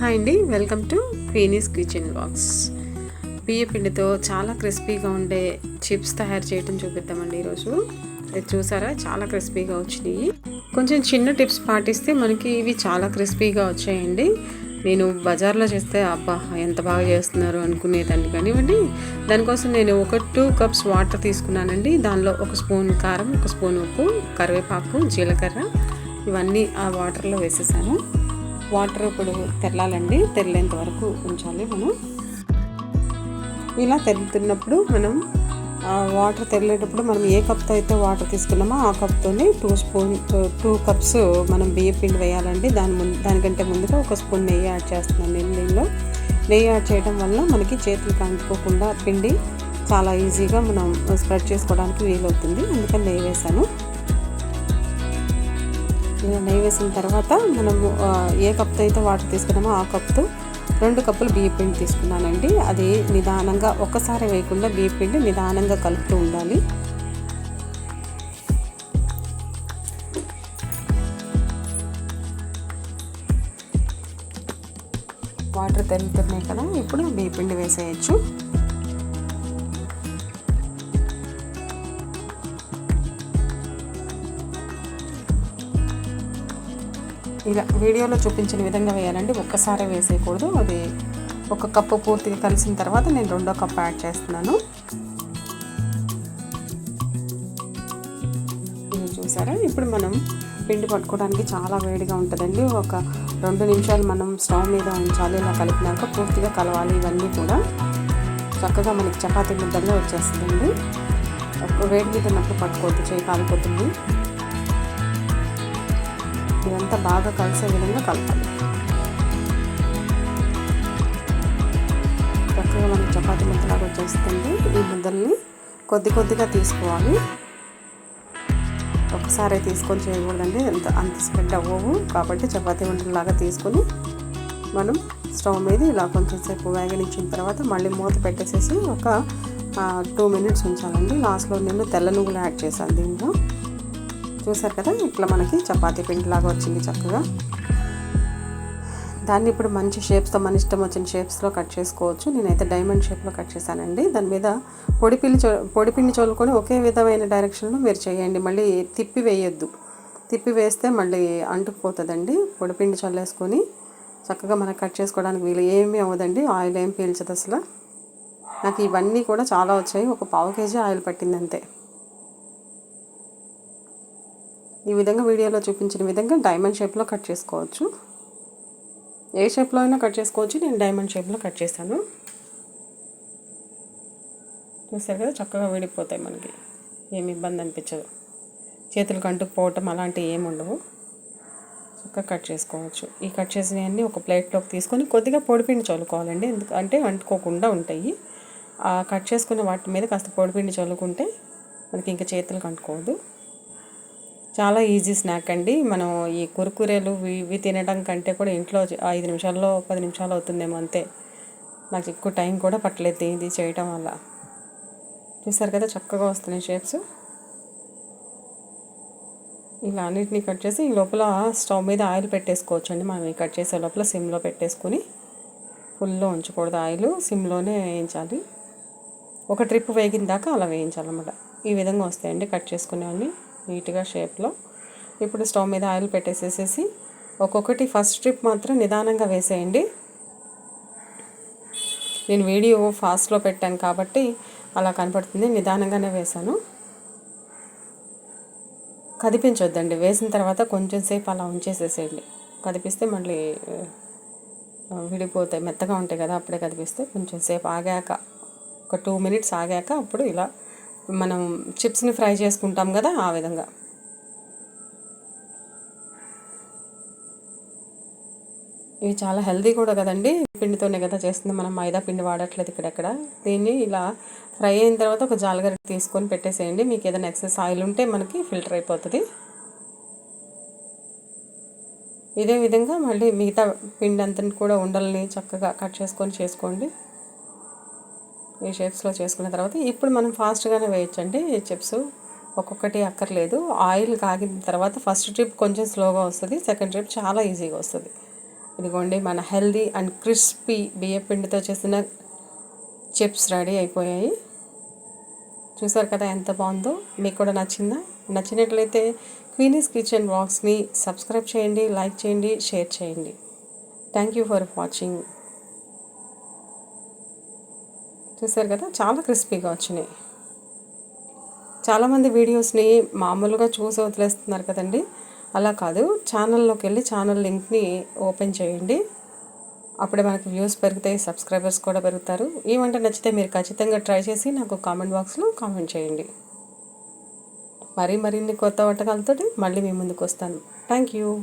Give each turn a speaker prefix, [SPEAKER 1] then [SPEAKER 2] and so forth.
[SPEAKER 1] Hi అండి welcome to Queenie's Kitchen Box. బియ్య పిండితో చాలా క్రిస్పీగా ఉండే చిప్స్ తయారు చేయడం చూపిద్దామండి ఈరోజు. ఇది చూసారా? చాలా క్రిస్పీగా వచ్చినాయి. కొంచెం చిన్న టిప్స్ పాటిస్తే మనకి ఇవి చాలా క్రిస్పీగా వచ్చాయండి. నేను బజార్లో చేస్తే అబ్బా ఎంత బాగా చేస్తున్నారు అనుకునేదాన్ని కానివ్వండి. దానికోసం నేను ఒక టూ కప్స్ వాటర్ తీసుకున్నానండి. దానిలో ఒక స్పూన్ కారం ఒక స్పూన్ ఉప్పు కరివేపాకు జీలకర్ర ఇవన్నీ ఆ వాటర్లో వేసేసాను. వాటర్ ఇప్పుడు తెల్లాలండి తెల్లేంత వరకు ఉంచాలి మనం. ఇలా తెల్లుతున్నప్పుడు మనం వాటర్ తెల్లేటప్పుడు మనం ఏ కప్తో అయితే వాటర్ తీసుకున్నామో ఆ కప్తోనే టూ స్పూన్ టూ కప్స్ మనం బియ్య పిండి వేయాలండి. దాని ముందు దానికంటే ముందుగా ఒక స్పూన్ నెయ్యి యాడ్ చేస్తున్నాను నేను దీనిలో. నెయ్యి యాడ్ చేయడం వల్ల మనకి చేతులు కంటుకోకుండా పిండి చాలా ఈజీగా మనం స్ప్రెడ్ చేసుకోవడానికి వీలవుతుంది. అందుకని నెయ్యి వేసాను నెయ్యి వేసిన తర్వాత మనము ఏ కప్తో అయితే వాటర్ తీసుకున్నామో ఆ కప్తో రెండు కప్పులు బియ్య పిండి తీసుకున్నానండి. అది నిదానంగా ఒక్కసారి వేయకుండా బియ్య పిండి నిదానంగా కలుపుతూ ఉండాలి. వాటర్ తెలుతున్నాయి కదా ఇప్పుడు బియ్య పిండి వేసేయచ్చు. ఇలా వీడియోలో చూపించిన విధంగా వేయాలండి. ఒక్కసారి వేసేయకూడదు. అది ఒక కప్పు పూర్తిగా కలిసిన తర్వాత నేను రెండో కప్పు యాడ్ చేస్తున్నాను. ఇది చూసారా? ఇప్పుడు మనం పిండి పట్టుకోవడానికి చాలా వేడిగా ఉంటుందండి. ఒక రెండు నిమిషాలు మనం స్టవ్ మీద ఉంచాలి. ఇలా కలిపినాక పూర్తిగా కలవాలి ఇవన్నీ కూడా. చక్కగా మనకి చపాతీ ముద్దగా వచ్చేస్తుందండి. వేడి మీద ఉన్నప్పుడు పట్టుకోవద్దు. చేయి కాలిపోతుంది ఇదంతా బాగా కలిసే విధంగా కలపాలి. చక్కగా మనకి చపాతి ముద్దలాగా వచ్చేస్తుంది ఈ ముద్దల్ని కొద్ది కొద్దిగా తీసుకోవాలి. ఒకసారి తీసుకొని చేయకూడదండి అంత అంత స్ప్రెడ్ అవ్వవు. కాబట్టి చపాతీ వంటలాగా తీసుకొని మనం స్టవ్ మీద ఇలా కొంచెం సేపు వేగనిచ్చిన తర్వాత మళ్ళీ మూత పెట్టేసేసి ఒక టూ మినిట్స్ ఉంచాలండి. లాస్ట్లో నేను తెల్ల నువ్వులు యాడ్ చేశాను దీంట్లో. చూసారు కదా ఇట్లా మనకి చపాతీ పిండిలాగా వచ్చింది చక్కగా. దాన్ని ఇప్పుడు మంచి షేప్స్తో మన ఇష్టం వచ్చిన షేప్స్లో కట్ చేసుకోవచ్చు. నేనైతే డైమండ్ షేప్లో కట్ చేశానండి. దాని మీద పొడిపిండి చో పొడిపిండి చోలుకొని ఒకే విధమైన డైరెక్షన్లో మీరు చేయండి. మళ్ళీ తిప్పి వేయొద్దు. తిప్పి వేస్తే మళ్ళీ అంటుకుపోతుందండి. పొడిపిండి చల్లేసుకొని చక్కగా మనకు కట్ చేసుకోవడానికి వీలు ఏమీ అవ్వదండి. ఆయిల్ ఏం పీల్చదు అసలు. నాకు ఇవన్నీ కూడా చాలా వచ్చాయి. ఒక పావు కేజీ ఆయిల్ పట్టింది అంతే ఈ విధంగా వీడియోలో చూపించిన విధంగా డైమండ్ షేప్లో కట్ చేసుకోవచ్చు. ఏ షేప్లో అయినా కట్ చేసుకోవచ్చు. నేను డైమండ్ షేప్లో కట్ చేశాను. చూసారు కదా చక్కగా విడిపోతాయి మనకి. ఏమి ఇబ్బంది అనిపించదు. చేతులు కంటుకుపోవటం అలాంటివి ఏమి ఉండవు. చక్కగా కట్ చేసుకోవచ్చు. ఈ కట్ చేసినవన్నీ ఒక ప్లేట్లోకి తీసుకొని కొద్దిగా పొడిపిండి చల్లుకోవాలండి. ఎందుకంటే అంటుకోకుండా ఉంటాయి. ఆ కట్ చేసుకున్న వాటి మీద కాస్త పొడిపిండి చల్లుకుంటే మనకి ఇంకా చేతులు కంటుకోవద్దు. చాలా ఈజీ స్నాక్ అండి. మనం ఈ కురుకురేలు ఇవి తినడం కంటే కూడా ఇంట్లో ఐదు నిమిషాల్లో పది నిమిషాలు అవుతుందేమో అంతే. నాకు ఎక్కువ టైం కూడా పట్టలేదు ఇది చేయటం వల్ల. చూసారు కదా చక్కగా వస్తున్నాయి షేప్స్. ఇలా అన్నిటిని కట్ చేసి ఈ లోపల స్టవ్ మీద ఆయిల్ పెట్టేసుకోవచ్చు అండి మనం కట్ చేసే లోపల సిమ్లో పెట్టేసుకొని ఫుల్లో ఉంచకూడదు ఆయిల్. సిమ్లోనే వేయించాలి. ఒక ట్రిప్ వేగిన దాకా అలా వేయించాలన్నమాట. ఈ విధంగా వస్తాయండి కట్ చేసుకునేవన్నీ. నీట్గా షేప్లో. ఇప్పుడు స్టవ్ మీద ఆయిల్ పెట్టేసేసేసి ఒక్కొక్కటి ఫస్ట్ ట్రిప్ మాత్రం నిదానంగా వేసేయండి. నేను వీడియో ఫాస్ట్లో పెట్టాను కాబట్టి అలా కనపడుతుంది. నిదానంగానే వేశాను. కదిపించొద్దండి. వేసిన తర్వాత కొంచెం సేపు అలా ఉంచేసేసేయండి. కదిపిస్తే మళ్ళీ విడిపోతాయి. మెత్తగా ఉంటాయి కదా అప్పుడే కదిపిస్తే కొంచెం సేపు ఆగాక ఒక టూ మినిట్స్ ఆగాక అప్పుడు ఇలా మనం చిప్స్ని ఫ్రై చేసుకుంటాం కదా ఆ విధంగా. ఇవి చాలా హెల్దీ కూడా కదండి. పిండితోనే కదా చేస్తుంది. మనం మైదా పిండి వాడట్లేదు ఇక్కడెక్కడ. దీన్ని ఇలా ఫ్రై అయిన తర్వాత ఒక జాలగర తీసుకొని పెట్టేసేయండి. మీకు ఏదైనా ఎక్సెస్ ఆయిల్ ఉంటే మనకి ఫిల్టర్ అయిపోతుంది. ఇదే విధంగా మళ్ళీ మిగతా పిండి అంతా కూడా ఉండల్ని చక్కగా కట్ చేసుకొని చేసుకోండి. ఈ షేప్స్లో చేసుకున్న తర్వాత ఇప్పుడు మనం ఫాస్ట్గానే వేయచ్చండి చిప్స్. ఒక్కొక్కటి అక్కర్లేదు. ఆయిల్ కాగిన తర్వాత ఫస్ట్ ట్రిప్ కొంచెం స్లోగా వస్తుంది సెకండ్ ట్రిప్ చాలా ఈజీగా వస్తుంది. ఇదిగోండి మన హెల్దీ అండ్ క్రిస్పీ బియ్య పిండితో చేసిన చిప్స్ రెడీ అయిపోయాయి. చూసారు కదా ఎంత బాగుందో? మీకు కూడా నచ్చిందా? నచ్చినట్లయితే క్వీనీస్ కిచెన్ బ్లాగ్స్ని సబ్స్క్రైబ్ చేయండి లైక్ చేయండి షేర్ చేయండి. Thank you for watching. చూసారు కదా? చాలా క్రిస్పీగా వచ్చినాయి. చాలామంది వీడియోస్ని మామూలుగా చూసి వదిలేస్తున్నారు కదండి. అలా కాదు. ఛానల్లోకి వెళ్ళి ఛానల్ లింక్ని ఓపెన్ చేయండి. అప్పుడే మనకి వ్యూస్ పెరుగుతాయి సబ్స్క్రైబర్స్ కూడా పెరుగుతారు. ఈ వంట నచ్చితే మీరు ఖచ్చితంగా ట్రై చేసి నాకు కామెంట్ బాక్స్లో కామెంట్ చేయండి. మరీ మరిన్ని కొత్త వంటకాలతో మళ్ళీ మీ ముందుకు వస్తాను. Thank you.